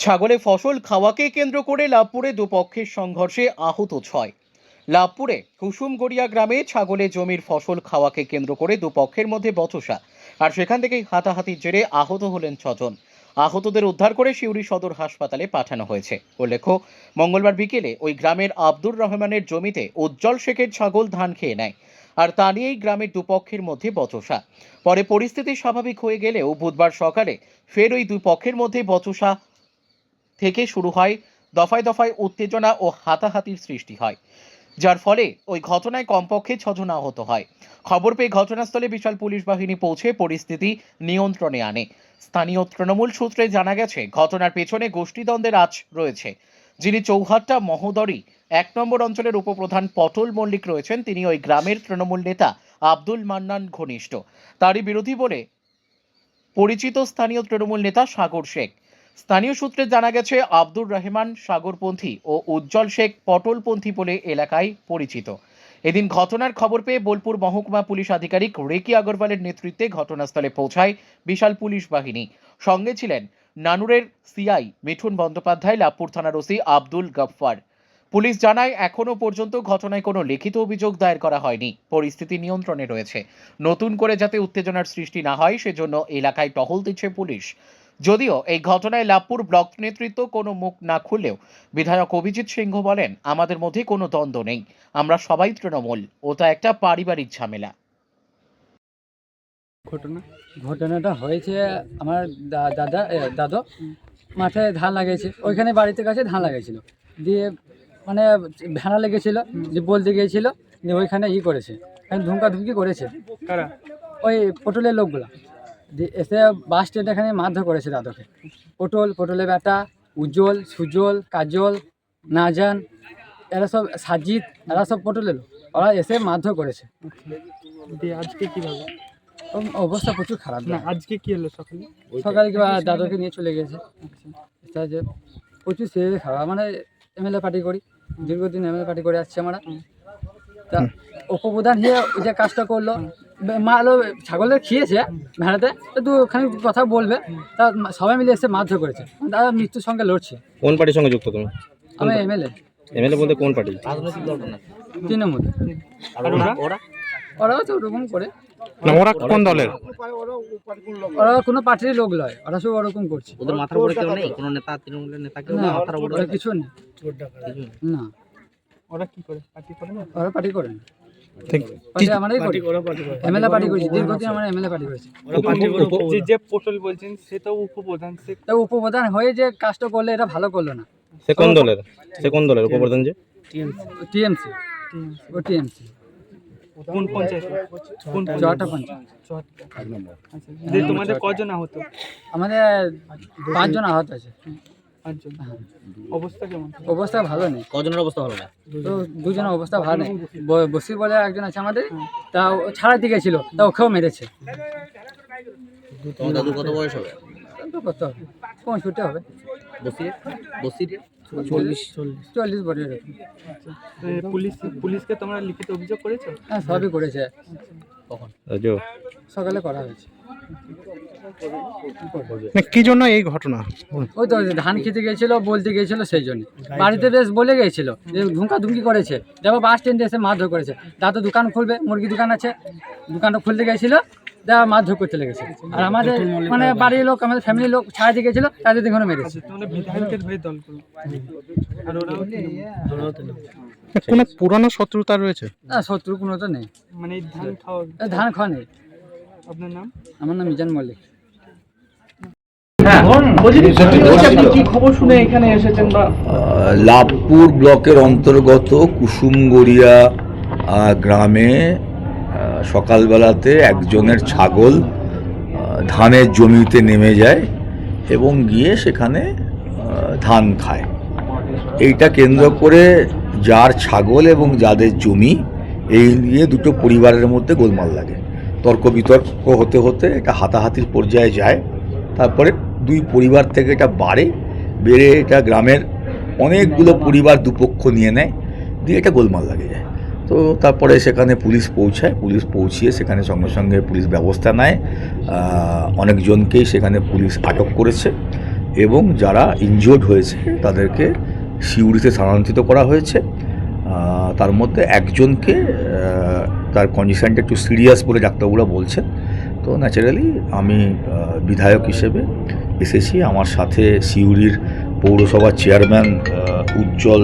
ছাগলে ফসল খাওয়াকে কেন্দ্র করে লাভপুরে দুপক্ষের সংঘর্ষে আহত ছয়। লাভপুরে কুসুমগড়িয়া গ্রামে ছাগলে জমির ফসল খাওয়াকে কেন্দ্র করে দুপক্ষের মধ্যে বচসা। আর সেখান থেকেই হাতাহাতির জেরে আহত হলেন ছজন। আহতদের উদ্ধার করে সিউড়ি সদর হাসপাতালে পাঠানো হয়েছে। উল্লেখ্য, মঙ্গলবার বিকেলে ওই গ্রামের আব্দুর রহমানের জমিতে উজ্জ্বল শেখের ছাগল ধান খেয়ে নেয়। আর তা নিয়েই গ্রামের দুপক্ষের মধ্যে বচসা। পরে পরিস্থিতি স্বাভাবিক হয়ে গেলেও বুধবার সকালে ফের ওই দুই পক্ষের মধ্যে বচসা থেকে শুরু হয় দফায় দফায় উত্তেজনা ও হাতাহাতির সৃষ্টি হয়, যার ফলে ওই ঘটনায় কমপক্ষে ছজন আহত হয়। খবর পেয়ে ঘটনাস্থলে বিশাল পুলিশ বাহিনী পৌঁছে পরিস্থিতি নিয়ন্ত্রণে আনে। স্থানীয় তৃণমূল সূত্রে জানা গেছে, ঘটনার পেছনে গোষ্ঠীদ্বন্দ্বের আজ রয়েছে। যিনি চৌহাট্টা মহোদরী, এক নম্বর অঞ্চলের উপপ্রধান পটল মল্লিক রয়েছেন, তিনি ওই গ্রামের তৃণমূল নেতা আব্দুল মান্নান ঘনিষ্ঠ। তারই বিরোধী বলে পরিচিত স্থানীয় তৃণমূল নেতা সাগর শেখ। স্থানীয় সূত্রে জানা গেছে, আব্দুর রহমান সাগরপন্থী ও উজ্জ্বল শেখ পটলপন্থী বলে এলাকায় পরিচিত। এদিন ঘটনার খবর পেয়ে বোলপুর মহকুমা পুলিশ আধিকারিক রেকি আগরওয়ালের নেতৃত্বে ঘটনাস্থলে পৌঁছায় বিশাল পুলিশ বাহিনী। সঙ্গে ছিলেন নানুরের সিআই মিঠুন বন্দ্যোপাধ্যায় লাভপুর থানার ওসি আব্দুল গফফার। পুলিশ জানায়, এখনও পর্যন্ত ঘটনায় কোনো লিখিত অভিযোগ দায়ের করা হয়নি। পরিস্থিতি নিয়ন্ত্রণে রয়েছে। নতুন করে যাতে উত্তেজনার সৃষ্টি না হয়, সেজন্য এলাকায় টহল দিচ্ছে পুলিশ। যদিও এই ঘটনায় লাভপুর ব্লক নেতৃত্ব কোনো মুখ না খুললেও বিধায়ক অভিজিৎ সিংহ বলেন আমাদের মধ্যে কোনো দ্বন্দ্ব নেই। আমরা সবাই তৃণমূল। ওটা একটা পারিবারিক ঝামেলা। ঘটনা? ঘটনাটা হয়েছে আমার দা- দাদা দাদু। মাঠে ধান লাগিয়েছে ওইখানে বাড়িতে কাছে ধান লাগিয়েছিল দিয়ে মানে ভেড়া লেগেছিল যে বলতে গিয়েছিল যে ওইখানে ই করেছে। এখানে ধুমকা ধুমকি করেছে। কারা? ওই পটলের লোকগুলা। এসে বাস স্ট্যান্ড এখানে মারধর করেছে দাদুকে। পটল পটলের বেটা উজ্জ্বল সুজল কাজল নাজান এরা সব সাজিদ এরা সব পটলের ওরা এসে মারধর করেছে। দিয়ে আজকে কীভাবে? অবস্থা প্রচুর খারাপ না আজকে কি হলো সকালে? সকালে কি দাদুকে নিয়ে চলে গেছে। এটা যে প্রচুর শরীরে খাওয়া মানে এমএলএ পার্টি করি দীর্ঘদিন এমএলএ পার্টি করে আসছি আমরা। তা উপপ্রধান হয়ে যে কাজটা করল। বে- মা আলো ছাগলের খেয়েছে ভেড়াতে তো ওখানে কথা বলবে। তা সবাই মিলে এসে মারধর করেছে। দাদা মৃত্যুর সঙ্গে লড়ছে। কোন পার্টির সঙ্গে যুক্ত তুমি? আমি এমএলএ এমএলএ বলতে কোন পার্টি? তৃণমূল। ওরাও তো ওরকম করে। না ওরা কোন দলের? ওরা কোনো পার্টির লোক? নয় ওরা সব ওরকম করছে। ওদের মাথার উপরে কেউ নেই? কোনো নেতা তৃণমূলের নেতা কেউ না মাথার উপরে কিছু নেই। না। ওরা কি করে? পার্টি করে না? ওরা পার্টি করে না। ঠিক পার্টি এমএলএ পার্টি করেছি দীর্ঘদিন আমরা এমএলএ পার্টি করেছি। যে যে বলছেন সে তো উপপ্রধান সে তা উপপ্রধান হয়ে যে কাজটা করলে এটা ভালো করল না। সে কোন দলের? সে কোন দলের উপপ্রধান যে? টিএমসি। ও টিএমসি। কোন পঞ্চায়েত? কোন চুয়াটা পঞ্চায়েত। চুয়াত্তর আচ্ছা তোমাদের কজন আহত? আমাদের পাঁচজন আহত আছে। পাঁচজন। অবস্থা কেমন? অবস্থা ভালো নেই। কজনের অবস্থা ভালো না তো দুজনের অবস্থা ভালো নেই। বসির বলে একজন আছে আমাদের তা ও ছাড়াতে গেছিল তা ওকেও মেরেছে। তোমার দাদুর কত বয়স হবে? কত হবে? পঁয়ষট্টি হবে। বসির? বসির? চল্লিশ। চল্লিশ বছর পুলিশ পুলিশকে তোমরা লিখিত অভিযোগ করেছ? হ্যাঁ সবই করেছে। রাজু সকালে করা হয়েছে। কি জন্য এই ঘটনা? ওই তো ধান খেতে গিয়েছিল বলতে গিয়েছিল সেই জন্য। বাড়িতে বেশ বলে গিয়েছিল যে ধুমকা ধুমকি করেছে। দেখো বাস স্ট্যান্ডে এসে মারধর করেছে। তা তো দোকান খুলবে মুরগি দোকান আছে। দোকানটা খুলতে গিয়েছিল দেওয়া মারধর করতে লেগেছে। আর আমাদের মানে বাড়ির লোক আমাদের ফ্যামিলির লোক ছাড়াতে গিয়েছিল তাদের দেখে মেরেছে। কোনো পুরানো শত্রুতা রয়েছে? না শত্রু কোনো তো নেই। মানে ধান খাওয়া ধান খাওয়া নেই। আপনার নাম? আমার নাম মিজান মল্লিক। লাভপুর ব্লকের অন্তর্গত কুসুমগড়িয়া গ্রামে সকালবেলাতে একজনের ছাগল ধানের জমিতে নেমে যায় এবং গিয়ে সেখানে ধান খায়। এইটা কেন্দ্র করে যার ছাগল এবং যাদের জমি এই নিয়ে দুটো পরিবারের মধ্যে গোলমাল লাগে। তর্ক বিতর্ক হতে হতে এটা হাতাহাতির পর্যায়ে যায়। তারপরে দুই পরিবার থেকে এটা বাড়ে, বেড়ে এটা গ্রামের অনেকগুলো পরিবার দুপক্ষ নিয়ে নেয়, দিয়ে এটা গোলমাল লাগে যায় তো তারপরে সেখানে পুলিশ পৌঁছায়, পুলিশ পৌঁছিয়ে সেখানে সঙ্গে সঙ্গে পুলিশ ব্যবস্থা নেয়। অনেকজনকেই সেখানে পুলিশ আটক করেছে এবং যারা ইনজিওর্ড হয়েছে তাদেরকে সিউড়িতে স্থানান্তরিত করা হয়েছে। তার মধ্যে একজনকে তার কন্ডিশনটা একটু সিরিয়াস বলে ডাক্তারবাবুরা বলছেন। তো ন্যাচারালি আমি বিধায়ক হিসেবে এসেছি। আমার সাথে সিউড়ির পৌরসভার চেয়ারম্যান উজ্জ্বল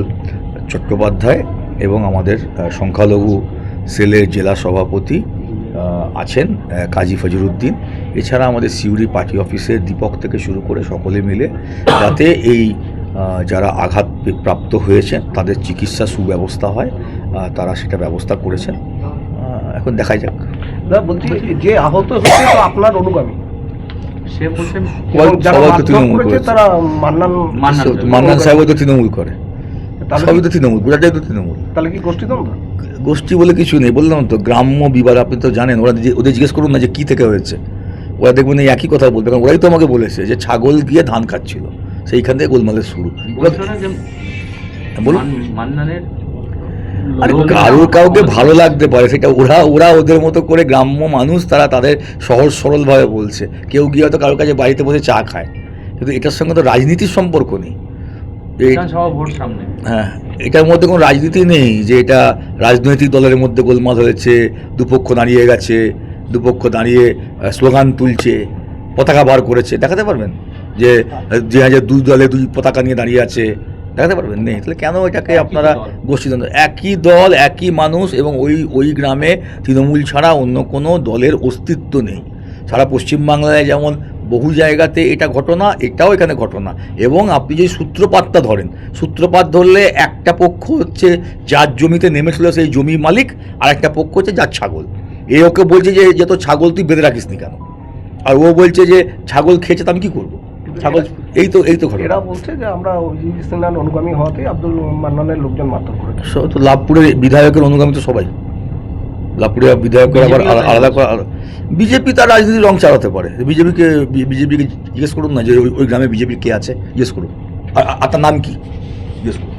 চট্টোপাধ্যায় এবং আমাদের সংখ্যালঘু সেলের জেলা সভাপতি আছেন কাজী ফজরুদ্দিন এছাড়া আমাদের সিউড়ি পার্টি অফিসের দীপক থেকে শুরু করে সকলে মিলে যাতে এই যারা আঘাত প্রাপ্ত হয়েছেন, তাদের চিকিৎসা সুব্যবস্থা হয় তারা সেটা ব্যবস্থা করেছেন। এখন দেখা যাক। না বলছি যে আহত হচ্ছে তো আপনার অনুগামী। সে যারা মারধর করেছে করেছে। তারা মান্নান মান্নান সাহেবও তো তৃণমূল করে। তাহলে সবই তো তৃণমূল গোটাটাই তো তৃণমূল। তাহলে কি গোষ্ঠীদ্বন্দ্ব গোষ্ঠী বলে কিছু নেই বললাম তো গ্রাম্য বিবাদ আপনি তো জানেন ওরা যে- ওদের জিজ্ঞেস করুন না যে কী থেকে হয়েছে। ওরা দেখবেন এই একই কথা বলবে কারণ ওরাই তো আমাকে বলেছে যে ছাগল গিয়ে ধান খাচ্ছিল। সেইখান থেকে গোলমালের শুরু। বলুন। মান্নানের আরে লোক- কারও কাউকে ভালো লাগতে পারে সেটা ওরা ওরা ওদের মতো করে গ্রাম্য মানুষ তারা তাদের সহজ সরলভাবে বলছে। কেউ গিয়ে হয়তো কারোর কাছে বাড়িতে বসে চা খায়। কিন্তু এটার সঙ্গে তো রাজনীতির সম্পর্ক নেই। এই বিধানসভা ভোট সামনে। হ্যাঁ এটার মধ্যে কোনো রাজনীতি নেই যে এটা রাজনৈতিক দলের মধ্যে গোলমাল হয়েছে দুপক্ষ দাঁড়িয়ে গেছে দুপক্ষ দাঁড়িয়ে স্লোগান তুলছে পতাকা বার করেছে। দেখাতে পারবেন? যে যে হাজার দুই দলে দুই পতাকা নিয়ে দাঁড়িয়ে আছে দেখাতে পারবেন? নেই। তাহলে কেন এটাকে আপনারা। গোষ্ঠীদ্বন্দ্ব একই দল একই মানুষ এবং ওই ওই গ্রামে তৃণমূল ছাড়া অন্য কোনো দলের অস্তিত্ব নেই। সারা পশ্চিমবাংলায় যেমন বহু জায়গাতে এটা ঘটনা এটাও এখানে ঘটনা। এবং আপনি যদি সূত্রপাতটা ধরেন সূত্রপাত ধরলে একটা পক্ষ হচ্ছে যার জমিতে নেমেছিল সেই জমির মালিক আর একটা পক্ষ হচ্ছে যার ছাগল। এ ওকে বলছে যে যে তো ছাগল তুই বেঁধে রাখিস নি কেন? আর ও বলছে যে ছাগল খেয়েছে তো আমি কী করব? ছাগল এই তো এই তো ঘটনা। এরা বলছে যে আমরা অভিজিৎ সিনহার অনুগামী হওয়াতে আব্দুল মান্নানের লোকজন মারধর করেছে। তো লাভপুরের বিধায়কের অনুগামী তো সবাই। লাভপুরে বিধায়কের আবার আলাদা করে বিজেপি তার রাজনীতির রং চালাতে পারে। বিজেপিকে বিজেপিকে জিজ্ঞেস করুন না যে ওই গ্রামে বিজেপি কে আছে জিজ্ঞেস করুন। আর তার নাম কি? জিজ্ঞেস করুন।